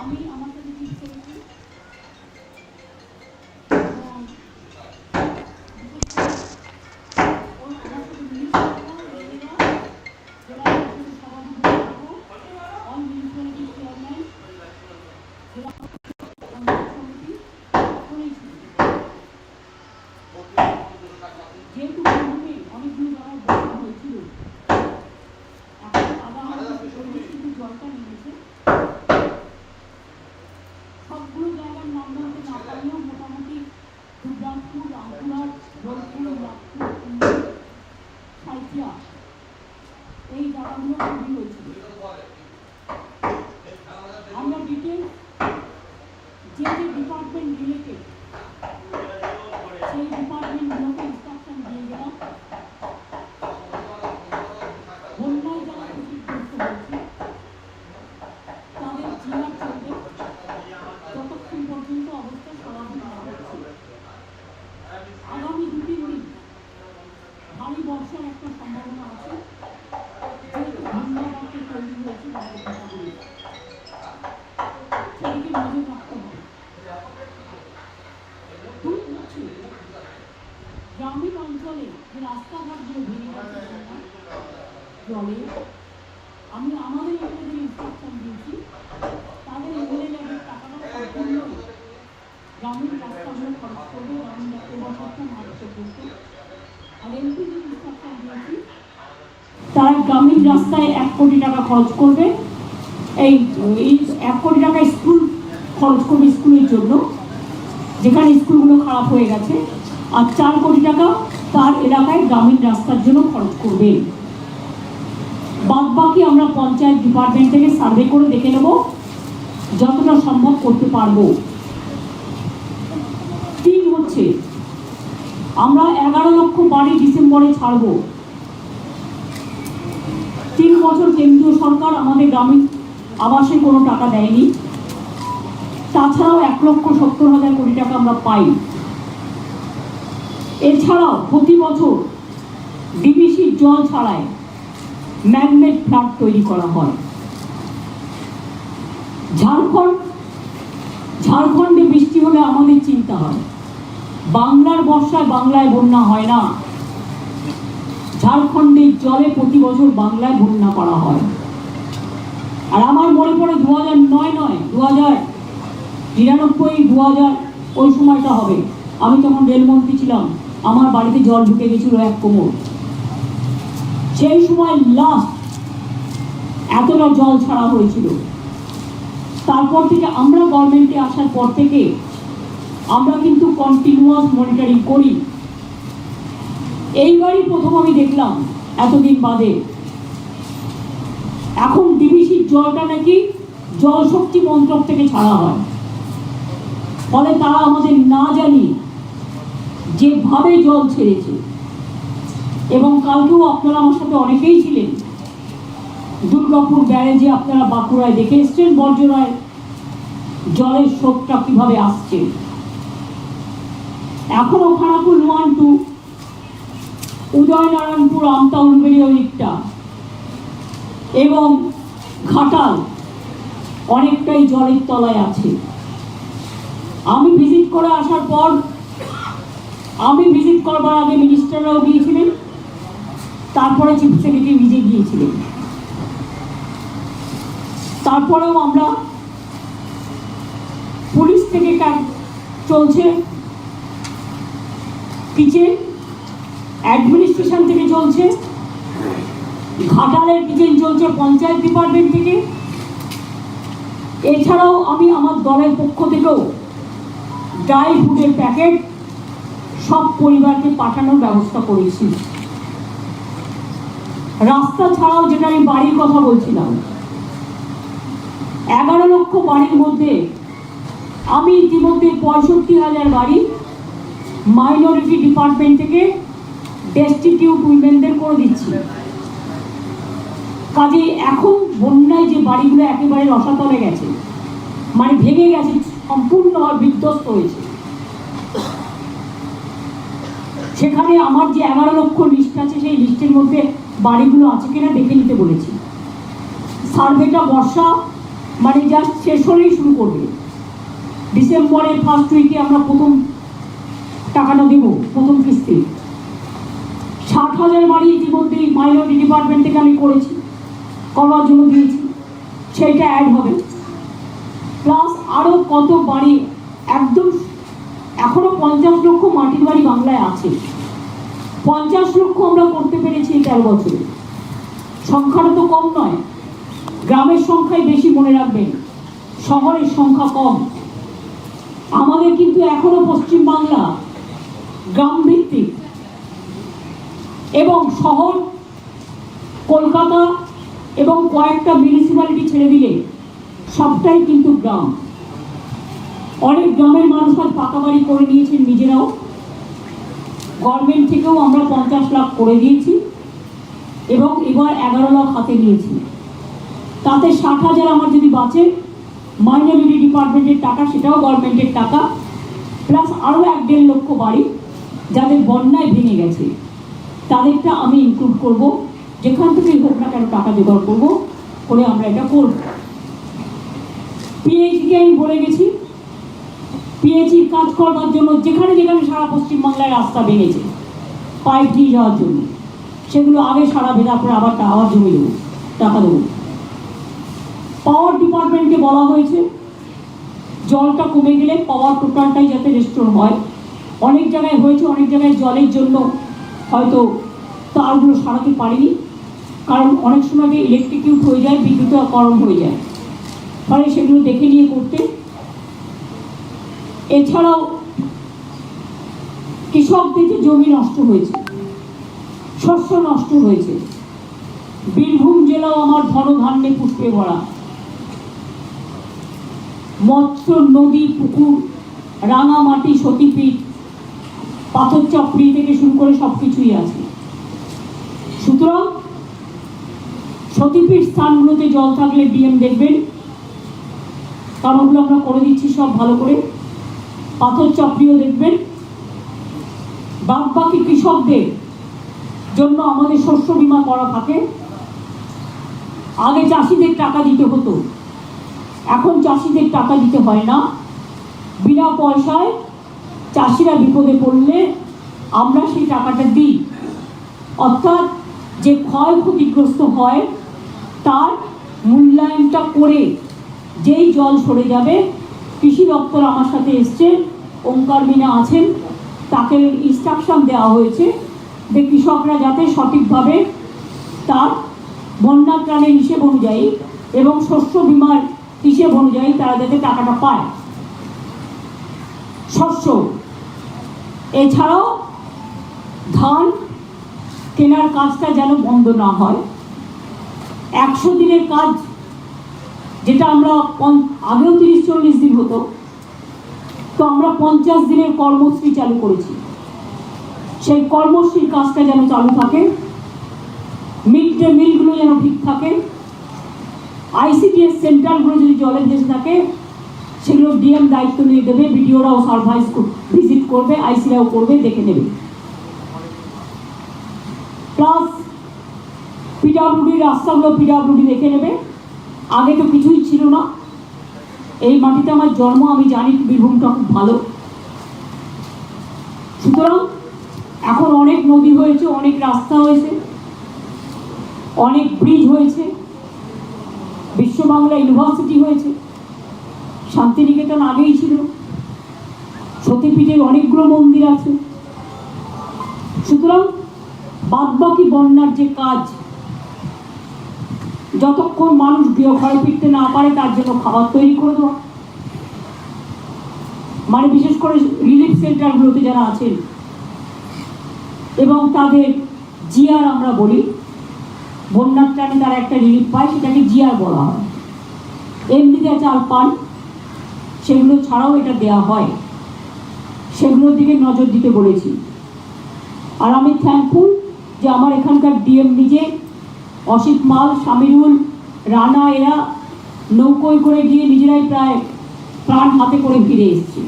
আমি আমার কাছে ঠিক করেছি এবং বিশেষ করে ওই আমার সাথে মিনিস্টাররা, এরা, জেলা পরিষদের সভাপতি সহ all municipality chairman, জেলা পরিষদ পঞ্চায়েত সমিতি, সকলেই ছিল। যেহেতু বীরভূমে অনেকগুলো জায়গায় বন্যা হয়েছিল এখন আবার আমাদের পরিবেশিত জলটা নেমেছে সবগুলো জায়গার নাম বলতে না পারলেও মোটামুটি দুর্গাপুর, রামপুরহাট বোলপুর নাগপুর এই জায়গাগুলো তৈরি হয়েছিল আমরা ডিটেল যে যে ডিপার্টমেন্ট রিলেটেড সেই ডিপার্টমেন্টগুলোকে ইনস্ট্রাকশন দিয়ে গেলাম বন্যায় যারা ক্ষতিগ্রস্ত হয়েছে তাদের জিয়ার চলবে যতক্ষণ পর্যন্ত অবস্থা স্বাভাবিক না হচ্ছে আগামী দু তিন দিন ভারী বর্ষার একটা সম্ভাবনা আছে। গ্রামীণ অঞ্চলে যে জলে আমি আমাদের এমএলএদের ইনস্ট্রাকশন দিয়েছি তাদের এমএলএ লেভেল টাকাটা সম্পূর্ণ গ্রামীণ রাস্তাগুলো খরচ করবে গ্রামীণ রাস্তা বসাতে মারাত্মক করতে আর এমপিদের ইনস্ট্রাকশন দিয়েছি তারা গ্রামীণ রাস্তায় এক কোটি টাকা খরচ করবে। এই এক কোটি টাকা স্কুল খরচ করবে স্কুলের জন্য। যেখানে স্কুলগুলো খারাপ হয়ে গেছে। আর চার কোটি টাকা তার এলাকায় গ্রামীণ রাস্তার জন্য খরচ করবে। বাদ বাকি আমরা পঞ্চায়েত ডিপার্টমেন্ট থেকে সার্ভে করে দেখে নেব যতটা সম্ভব করতে পারব। তিন হচ্ছে, আমরা এগারো লক্ষ বাড়ি ডিসেম্বরে ছাড়বো। বছর কেন্দ্রীয় সরকার আমাদের গ্রামীণ আবাসে কোনো টাকা দেয়নি। তাছাড়াও এক লক্ষ সত্তর হাজার কোটি টাকা আমরা পাই। এছাড়াও প্রতি বছর ডিবিসির জল ছাড়ায় ম্যাগনেট ফ্ল্যাট তৈরি করা হয়। ঝাড়খণ্ড, ঝাড়খণ্ডে বৃষ্টি হলে আমাদের চিন্তা হয়। বাংলার বর্ষায় বাংলায় বন্যা হয় না। ঝাড়খণ্ডের জলে প্রতি বছর বাংলায় বন্যা করা হয়। আর আমার মনে পড়ে দু হাজার নয় নয় দু হাজার নিরানব্বই দু হাজার ওই সময়টা হবে। আমি তখন রেলমন্ত্রী ছিলাম, আমার বাড়িতে জল ঢুকে গেছিল এক কোমর। সেই সময় লাস্ট এতটা জল ছাড়া হয়েছিল। তারপর থেকে আমরা গভর্নমেন্টে আসার পর থেকে আমরা কিন্তু কন্টিনিউয়াস মনিটরিং করি। এইবারই প্রথম আমি দেখলাম, এতদিন বাদে। এখন ডিবিসির জলটা নাকি জল শক্তি মন্ত্রক থেকে ছাড়া হয়। ফলে তারা আমাদের না জানি যেভাবে জল ছেড়েছে। এবং কালকেও আপনারা আমার সাথে অনেকেই ছিলেন। দুর্গাপুর ব্যারেজে আপনারা বাঁকুড়ায় দেখে এসছেন, বর্জরায় জলের স্রোতটা কীভাবে আসছে। এখনও খানাকুল ওয়ান, টু উদয়নারায়ণপুর আমতা উলবেড়ি দিকটা এবং ঘাটাল অনেকটাই জলের তলায় আছে। আমি ভিজিট করে আসার পর, আমি ভিজিট করবার আগে মিনিস্টাররাও গিয়েছিলেন, তারপরে চিফ সেক্রেটারি নিজে গিয়েছিলেন। তারপরেও আমরা পুলিশ থেকে চলছে। কিচেন অ্যাডমিনিস্ট্রেশন থেকে চলছে। ঘাটালের কিচেন চলছে পঞ্চায়েত ডিপার্টমেন্ট থেকে। এছাড়াও আমি আমার দলের পক্ষ থেকেও ড্রাই ফুডের প্যাকেট সব পরিবারকে পাঠানোর ব্যবস্থা করেছি। রাস্তা ছাড়াও যেটা আমি বাড়ির কথা বলছিলাম, এগারো লক্ষ বাড়ির মধ্যে আমি ইতিমধ্যে পঁয়ষট্টি হাজার বাড়ি মাইনরিটি ডিপার্টমেন্ট থেকে ডেস্টিটিউট উইমেনদের করে দিচ্ছি। কাজে এখন বন্যায় যে বাড়িগুলো একেবারে রসাতলে গেছে মানে ভেঙে গেছে, সম্পূর্ণ বিধ্বস্ত হয়েছে। সেখানে আমার যে এগারো লক্ষ লিস্ট আছে, সেই লিস্টের মধ্যে বাড়িগুলো আছে কিনা দেখে নিতে বলেছি। সার্ভেটা বর্ষা মানে জাস্ট শেষ হলেই শুরু করবে। ডিসেম্বরের ফার্স্ট উইকে আমরা প্রথম টাকাটা দেব, প্রথম কিস্তি ষাট হাজার বাড়ি ইতিমধ্যেই মাইনরিটি ডিপার্টমেন্ট থেকে আমি করেছি করবার জন্য দিয়েছি, সেইটা অ্যাড হবে। প্লাস আরও কত বাড়ি, একদম এখনও পঞ্চাশ লক্ষ মাটির বাড়ি বাংলায় আছে। পঞ্চাশ লক্ষ আমরা করতে পেরেছি এই তেরো বছরে। সংখ্যাটা তো কম নয়, গ্রামের সংখ্যাই বেশি মনে রাখবেন, শহরের সংখ্যা কম। আমাদের কিন্তু এখনও পশ্চিম বাংলা গ্রাম ভিত্তিক। এবং শহর কলকাতা এবং কয়েকটা মিউনিসিপ্যালিটি ছেড়ে দিলে সবটাই কিন্তু গ্রাম। অনেক গ্রামের মানুষ আজ পাকা বাড়ি করে নিয়েছেন নিজেরাও। গভর্নমেন্ট থেকেও আমরা পঞ্চাশ লাখ করে দিয়েছি এবং এবার এগারো লাখ হাতে নিয়েছি। তাতে ষাট হাজার আমার যদি বাঁচে মাইনরিটি ডিপার্টমেন্টের টাকা, সেটাও গভর্নমেন্টের টাকা প্লাস আরও এক দেড় লক্ষ বাড়ি, যাদের বন্যায় ভেঙে গেছে, তাদেরটা আমি ইনক্লুড করব। যেখান থেকেই হোক না কেন টাকা জোগাড় করব, করে আমরা এটা করব। পিএইচকে আমি বলে গেছি পিএইচির কাজ করবার জন্য যেখানে যেখানে সারা পশ্চিমবাংলায় রাস্তা ভেঙেছে, পাইপ দিয়ে যাওয়ার জন্য, সেগুলো আগে সারাবে তারপরে আবার টা- আবার জমি দেবো, টাকা দেবো। পাওয়ার ডিপার্টমেন্টকে বলা হয়েছে, জলটা কমে গেলে পাওয়ার টোটালটাই যাতে রেস্টোর হয়। অনেক জায়গায় হয়েছে, অনেক জায়গায় জলের জন্য হয়তো তারগুলো সারাতে পারিনি। কারণ অনেক সময় ইলেকট্রিকিউট হয়ে যায় বিদ্যুৎকরণ হয়ে যায়। ফলে সেগুলো দেখে নিয়ে করতে। এছাড়াও কৃষকদের যে জমি নষ্ট হয়েছে, শস্য নষ্ট হয়েছে, বীরভূম জেলাও আমার ধন ধনধান্যে পুষ্পে ভরা। মৎস্য, নদী, পুকুর রাঙামাটি সতীপীঠ পাথর চপড়ি থেকে শুরু করে সব কিছুই আছে। সুতরাং সতীপীঠ স্থানগুলোতে জল থাকলে ডিএম দেখবেন। কারণগুলো আমরা করে দিচ্ছি সব ভালো করে। পাথর চপড়িও দেখবেন। বাদ বাকি কৃষকদের জন্য আমাদের শস্য বীমা করা থাকে। আগে চাষিদের টাকা দিতে হতো। এখন চাষিদের টাকা দিতে হয় না। বিনা পয়সায় চাষিরা বিপদে পড়লে আমরা সেই টাকাটা দিই। অর্থাৎ যে ক্ষয়ক্ষতিগ্রস্ত হয় তার মূল্যায়নটা করে যেই জল সরে যাবে, কৃষি দপ্তর আমার সাথে এসছে, ওঙ্কার মিনা আছেন, তাকে ইনস্ট্রাকশন দেওয়া হয়েছে যে কৃষকরা যাতে সঠিকভাবে তার বন্যা ত্রাণের হিসেব অনুযায়ী এবং শস্য বিমার হিসেব অনুযায়ী তারা যাতে টাকাটা পায়। শস্য, এছাড়াও ধান, কেনার কাজটা যেন বন্ধ না হয়। একশো দিনের কাজ, যেটা আমরা আগেও তিরিশ চল্লিশ দিন হতো, তো আমরা পঞ্চাশ দিনের কর্মশ্রী চালু করেছি। সেই কর্মশ্রীর কাজটা যেন চালু থাকে, মিড ডে মিলগুলো যেন ঠিক থাকে, আইসিডিএস সেন্টারগুলো যদি জলে ভেসে থাকে, সেগুলো ডিএম দায়িত্ব নিয়ে দেবে, বিডিওরাও সার্ভাইস ভিজিট করবে, আইসিরাও করবে, দেখে নেবে। প্লাস পিডাব্লিউডি রাস্তাগুলো পিডাব্লিউডি দেখে নেবে। আগে তো কিছুই ছিল না। এই মাটিতে আমার জন্ম, আমি জানি বীরভূমটা খুব ভালো। সুতরাং এখন অনেক নদী হয়েছে, অনেক রাস্তা হয়েছে, অনেক ব্রিজ হয়েছে বিশ্ব বাংলা ইউনিভার্সিটি হয়েছে। শান্তিনিকেতন আগেই ছিল। সতীপীঠের অনেকগুলো মন্দির আছে। সুতরাং বাদবাকি বন্যার যে কাজ যতক্ষণ মানুষ ঘরে ফিরতে না পারে, তার জন্য খাবার তৈরি করে দেওয়া। মানে বিশেষ করে রিলিফ সেন্টারগুলোতে যারা আছেন, এবং তাদের জিয়ার আমরা বলি, বন্যার টানে তারা একটা রিলিফ পায়, সেটাকে জিয়ার বলা হয়। এমনি এমনিতে চাল পান, সেগুলো ছাড়াও এটা দেয়া হয়। সেগুলোর দিকে নজর দিতে বলেছি। আর আমি থ্যাঙ্কফুল যে আমার এখানকার ডিএম নিজে অসিত মাল, সামিরুল, রানা এরা নৌকোয় করে গিয়ে নিজেরাই প্রায় প্রাণ হাতে করে ফিরে এসছে।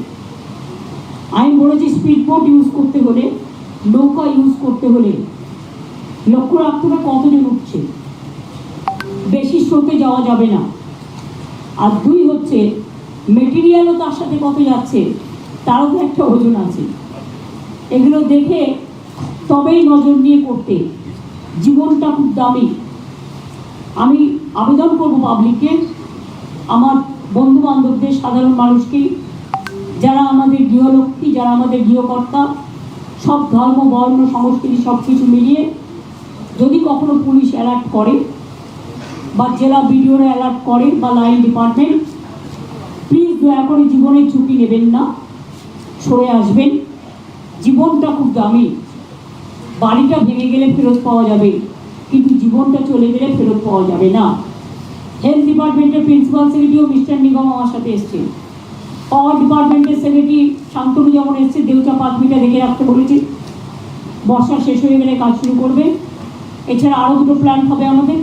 আমি বলেছি স্পিড বোট ইউজ করতে হলে, নৌকা ইউজ করতে হলে লক্ষ্য রাখতে হবে কতজন উঠছে? বেশি স্রোতে যাওয়া যাবে না। আর দুই হচ্ছে মেটেরিয়ালও তার সাথে কত যাচ্ছে, তারও তো একটা ওজন আছে। এগুলো দেখে তবেই নজর নিয়ে করতে জীবনটা খুব দামি। আমি আবেদন করব পাবলিককে আমার বন্ধু বান্ধবদের সাধারণ মানুষকে যারা আমাদের গৃহলক্ষ্মী, যারা আমাদের গৃহকর্তা, সব ধর্ম, বর্ণ, সংস্কৃতি সব কিছু মিলিয়ে যদি কখনো পুলিশ অ্যালার্ট করে বা জেলা বিডিওরা অ্যালার্ট করে বা লাইন ডিপার্টমেন্ট প্লিজ দয়া করে জীবনের ঝুঁকি নেবেন না। সরে আসবেন। জীবনটা খুব দামি। বাড়িটা ভেঙে গেলে ফেরত পাওয়া যাবে। কিন্তু জীবনটা চলে গেলে ফেরত পাওয়া যাবে না। হেলথ ডিপার্টমেন্টের প্রিন্সিপাল সেক্রেটারিও মিস্টার নিগম আমার সাথে এসছে। পাওয়ার ডিপার্টমেন্টের সেক্রেটারি শান্তনু যেমন এসছে, দেউচা পাঁচমিটা দেখে রাখতে বলেছি। বর্ষা শেষ হয়ে গেলে কাজ শুরু করবে। এছাড়া আরও দুটো প্ল্যান হবে আমাদের।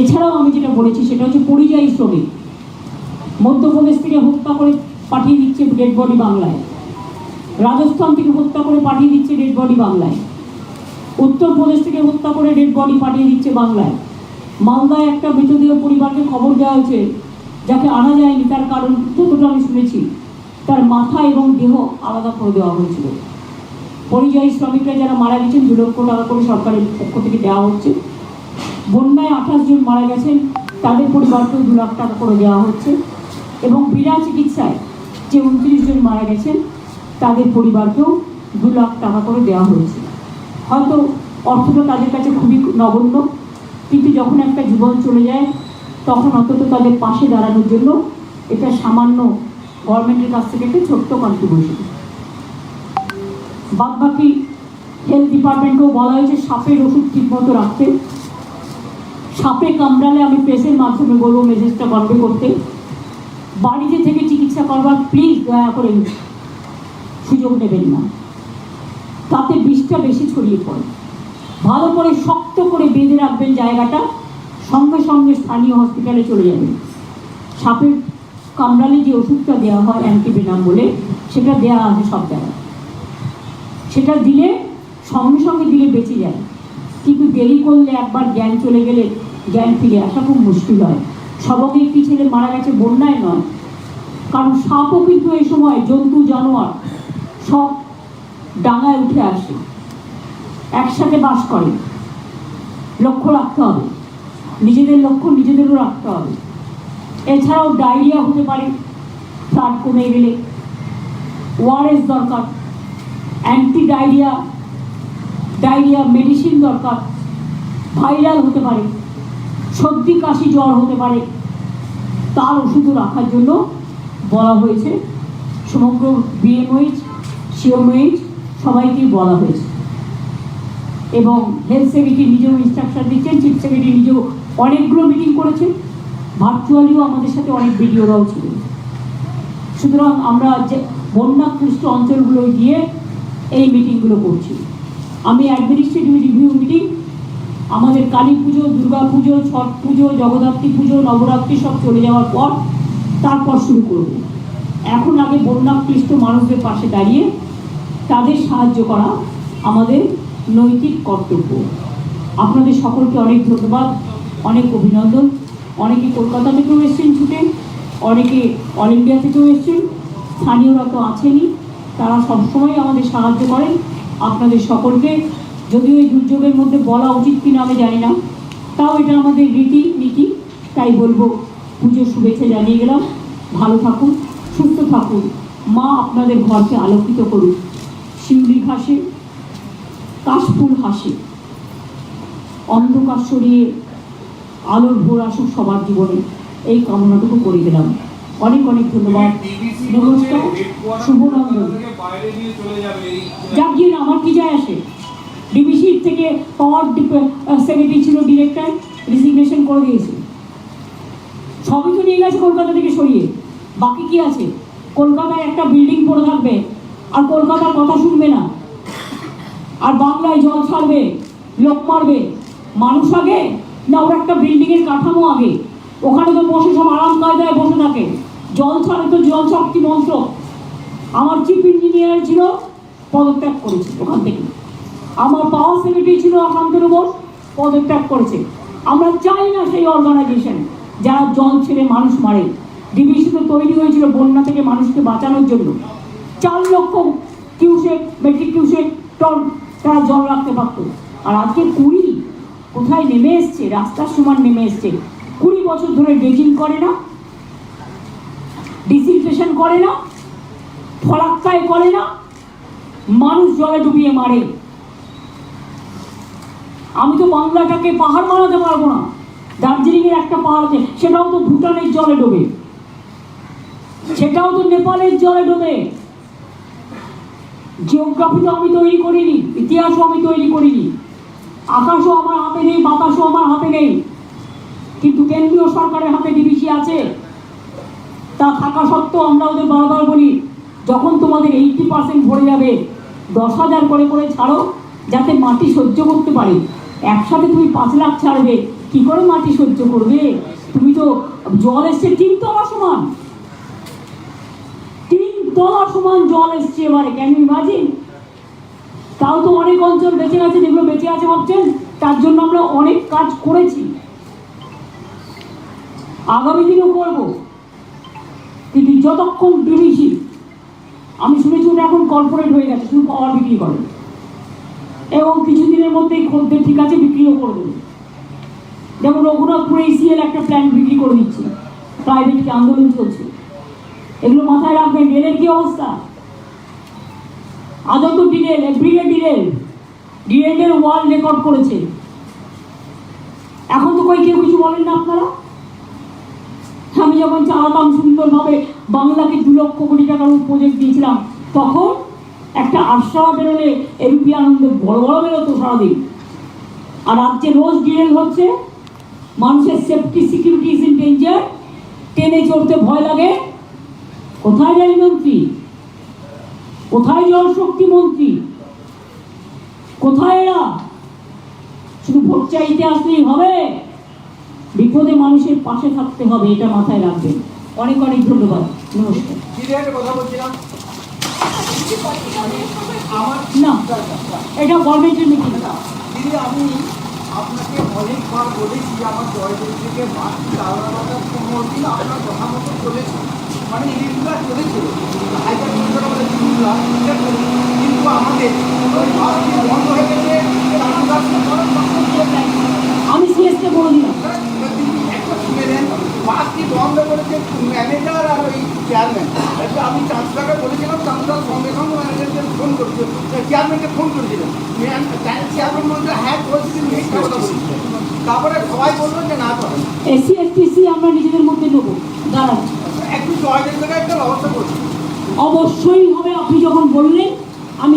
এছাড়াও আমি যেটা বলেছি, সেটা হচ্ছে পরিযায়ী শ্রমিক। মধ্যপ্রদেশ থেকে হত্যা করে পাঠিয়ে দিচ্ছে ডেড বডি বাংলায়। রাজস্থান থেকে হত্যা করে পাঠিয়ে দিচ্ছে ডেড বডি বাংলায়। উত্তরপ্রদেশ থেকে হত্যা করে ডেড বডি পাঠিয়ে দিচ্ছে বাংলায়। মালদায় একটা মৃতদেহ পরিবারকে খবর দেওয়া হয়েছে, যাকে আনা যায়নি, তার কারণ যতটা আমি শুনেছি। তার মাথা এবং দেহ আলাদা করে দেওয়া হয়েছিল। পরিযায়ী শ্রমিকরা যারা মারা গেছেন, দু লক্ষ টাকা করে সরকারের পক্ষ থেকে দেওয়া হচ্ছে। বন্যায় আঠাশ জন মারা গেছেন, তাদের পরিবারকেও দু লাখ টাকা করে দেওয়া হচ্ছে। এবং বিনা চিকিৎসায় যে উনত্রিশ জন মারা গেছেন, তাদের পরিবারকেও দু লাখ টাকা করে দেওয়া হয়েছে। হয়তো অর্থটা তাদের কাছে খুবই নগণ্য। কিন্তু যখন একটা জীবন চলে যায়, তখন অন্তত তাদের পাশে দাঁড়ানোর জন্য এটা সামান্য গভর্নমেন্টের কাছ থেকে একটা ছোট্ট কন্ট্রিবিউশন বাদ বাকি হেলথ ডিপার্টমেন্টকেও বলা হয়েছে, সাপের ওষুধ ঠিকমতো রাখতে। সাপে কামড়ালে আমি প্রেসের মাধ্যমে বলব মেসেজটা কনভে করতে। বাড়িতে থেকে চিকিৎসা করবার প্লিজ দয়া করে সুযোগ নেবেন না। তাতে বিষটা বেশি ছড়িয়ে পড়ে। ভালো করে শক্ত করে বেঁধে রাখবেন জায়গাটা, সঙ্গে সঙ্গে স্থানীয় হসপিটালে চলে যাবেন। সাপের কামড়ালে যে ওষুধটা দেওয়া হয় অ্যান্টিভেনাম বলে, সেটা দেওয়া আছে সব জায়গায়। সেটা দিলে, সঙ্গে সঙ্গে দিলে বেঁচে যায়। কিন্তু দেরি করলে একবার জ্ঞান চলে গেলে জ্ঞান ফিরে আসা খুব মুশকিল হয়। সবকে একটি ছেলে মারা গেছে বন্যায় নয়। কারণ সাপও কিন্তু এই সময় জন্তু, জানোয়ার, সব ডাঙায় উঠে আসে। একসাথে বাস করে। লক্ষ্য রাখতে হবে। নিজেদের লক্ষ্য নিজেদেরও রাখতে হবে। এছাড়াও ডায়রিয়া হতে পারে ফ্লাড কমে গেলে। ওয়ারেস দরকার অ্যান্টি ডায়রিয়া ডায়রিয়া মেডিসিন দরকার। ভাইরাল হতে পারে, সর্দি, কাশি, জ্বর হতে পারে। তার ওষুধও রাখার জন্য বলা হয়েছে। সমগ্র বিএমওইচ সিওমওইচ সবাইকেই বলা হয়েছে। এবং হেলথ সেক্রেটারি নিজেও ইনস্ট্রাকশন দিচ্ছেন চিফ সেক্রেটারি নিজেও অনেকগুলো মিটিং করেছেন। ভার্চুয়ালিও আমাদের সাথে অনেক ভিডিওরাও ছিল। সুতরাং আমরা যে বন্যাক্লিষ্ট অঞ্চলগুলোয় গিয়ে এই মিটিংগুলো করছি। আমি অ্যাডমিনিস্ট্রেটিভ রিভিউ মিটিং আমাদের কালী পুজো, দুর্গা পুজো, ছট পুজো, জগদ্ধাত্রী পুজো, নবরাত্রি সব চলে যাওয়ার পর তারপর শুরু করব। এখন আগে বন্যাক্লিষ্ট মানুষদের পাশে দাঁড়িয়ে তাদের সাহায্য করা আমাদের নৈতিক কর্তব্য। আপনাদের সকলকে অনেক ধন্যবাদ, অনেক অভিনন্দন। অনেকে কলকাতা থেকেও এসছেন ছুটে, অনেকে অল ইন্ডিয়া থেকেও এসছেন। স্থানীয়রা তো আছেনই, তারা সবসময় আমাদের সাহায্য করেন। আপনাদের সকলকে, যদিও এই দুর্যোগের মধ্যে বলা উচিত কিনা আমি জানি না, তাও এটা আমাদের রীতি নীতি, তাই বলব, পুজোর শুভেচ্ছা জানিয়ে গেলাম। ভালো থাকুন, সুস্থ থাকুন। মা আপনাদের ঘরকে আলোকিত করুন। ঘাসে কাশফুল হাসে, অন্ধকার সরিয়ে আলোর ভোর আসুক সবার জীবনে, এই কামনাটুকু করে গেলাম অনেক অনেক ধন্যবাদ। নমস্কার শুভনন্দন গিয়ে আমার কি যায় আসে? ডিবিসি থেকে পাওয়ার সেক্রেটারি ছিল ডিরেক্টর রিজিগনেশন করে দিয়েছে। সবই তো নিয়ে গেছে কলকাতা থেকে সরিয়ে। বাকি কি আছে? কলকাতায় একটা বিল্ডিং পড়ে থাকবে, আর কলকাতার কথা শুনবে না। আর বাংলায় জল ছাড়বে, লোক মারবে। মানুষ আগে না ওর একটা বিল্ডিংয়ের কাঠামো আগে? ওখানে তো বসে সব আরাম কায়দায় বসে থাকে। জল ছাড়ে তো জল শক্তি মন্ত্র। আমার চিফ ইঞ্জিনিয়ার ছিল, পদত্যাগ করেছে ওখান থেকে। আমার পাওয়ার সেক্রেটারি ছিল শান্তনু বোস, পদত্যাগ করেছে। আমরা চাই না সেই অর্গানাইজেশন যারা জল ছেড়ে মানুষ মারে। ডিবিসি তো তৈরি হয়েছিল বন্যা থেকে মানুষকে বাঁচানোর জন্য। চার লক্ষ কিউসেক মেট্রিক কিউসেক টন তারা জল রাখতে পারতো আর আজকে কুড়ি কোথায় নেমে এসছে? রাস্তার সমান নেমে এসছে। কুড়ি বছর ধরে ড্রেজিং করে না, ডিসিলটেশন করে না ফরাক্কায় করে না, মানুষ জলে ডুবিয়ে মারে। আমি তো বাংলাটাকে পাহাড় বানাতে পারব না। দার্জিলিংয়ের একটা পাহাড় আছে, সেটাও তো ভুটানের জলে ডোবে। সেটাও তো নেপালের জলে ডোবে। জিওগ্রাফি তো আমি তৈরি করিনি, ইতিহাসও আমি তৈরি করিনি। আকাশও আমার হাতে নেই, বাতাসও আমার হাতে নেই। কিন্তু কেন্দ্রীয় সরকারের হাতে ডিবিসি আছে। তা থাকা সত্ত্বেও আমরা ওদের বারবার বলি, যখন তোমাদের এইটটি পার্সেন্ট ভরে যাবে, দশ হাজার করে করে ছাড়ো, যাতে মাটি সহ্য করতে পারে। একসাথে তুমি পাঁচ লাখ ছাড়বে, কি করে মাটি সহ্য করবে? তুমি তো জল এসছে তিন আমার সমান। তলা সমান জল এসছে এবারে ক্যান ইমাজিন তাও তো অনেক অঞ্চল বেঁচে গেছে, যেগুলো বেঁচে আছে ভাবছেন, তার জন্য আমরা অনেক কাজ করেছি। আগামী দিনেও করব। কিন্তু যতক্ষণ ডিবিসি আমি শুনেছি ওটা এখন কর্পোরেট হয়ে গেছে, শুধু পাওয়ার বিক্রি করে। এবং কিছুদিনের মধ্যেই খদ্দের ঠিক আছে, বিক্রিও করে দেবে। যেমন রঘুনাথপুরে এসিএল একটা প্ল্যান্ট বিক্রি করে দিচ্ছে। প্রাইভেটকে আন্দোলন চলছে। এগুলো মাথায় রাখবেন, রেলের কি অবস্থা? তো ডিরেল ব্রিগেড ডিরেল, ডিরেলের ওয়ার্ল্ড রেকর্ড করেছে। এখন তো কই কেউ কিছু বলেন না আপনারা? আমি যখন চালাতাম সুন্দরভাবে বাংলাকে দু লক্ষ কোটি টাকার প্রজেক্ট দিয়েছিলাম, তখন একটা আশারা বেরোলে এরুপি আনন্দে বড় বড় বেরোতো সারাদিন। আর রাজ্যে রোজ ডিরেল হচ্ছে, মানুষের safety security is in danger ট্রেনে চড়তে ভয় লাগে কোথায় যাই মন্ত্রী? কোথায় জলশক্তি মন্ত্রী? কোথায় এরা? শুধু ভোট চাইতে আসলেই হবে? বিপদে মানুষের পাশে থাকতে হবে এটা মাথায় রাখবেন। অনেক অনেক ধন্যবাদ। নমস্কার। না এটা গভর্নমেন্টের মিটিং দিদি আমি আপনাকে অনেকবার বলেছি আমার জয়দেব থেকে বাকি আলাদা পনেরো দিন আপনার কথা মতো চলেছে। মানে ইরেগুলার চলেছিল হাইকার কিন্তু আমাদের ওই বন্ধ হয়ে গেছে আমি সিএসকে বলে একটা শুনে নেন বাসটি বন্ধ করেছে ম্যানেজার আর ওই চেয়ারম্যান। একটা আমি চাঁদদাকে বলেছিলাম চাঁদদার সঙ্গে সঙ্গে ম্যানেজারকে ফোন করেছিল চেয়ারম্যানকে ফোন করেছিলেন চেয়ারম্যান বলছে হ্যাঁ করেছি মিথ্যা কথা বলছি। তারপরে সবাই বলল যে না করে এসসি এসটিসি আমরা নিজেদের মধ্যে নেব। দাঁড়ান অবশ্যই হবে আপনি যখন বললেন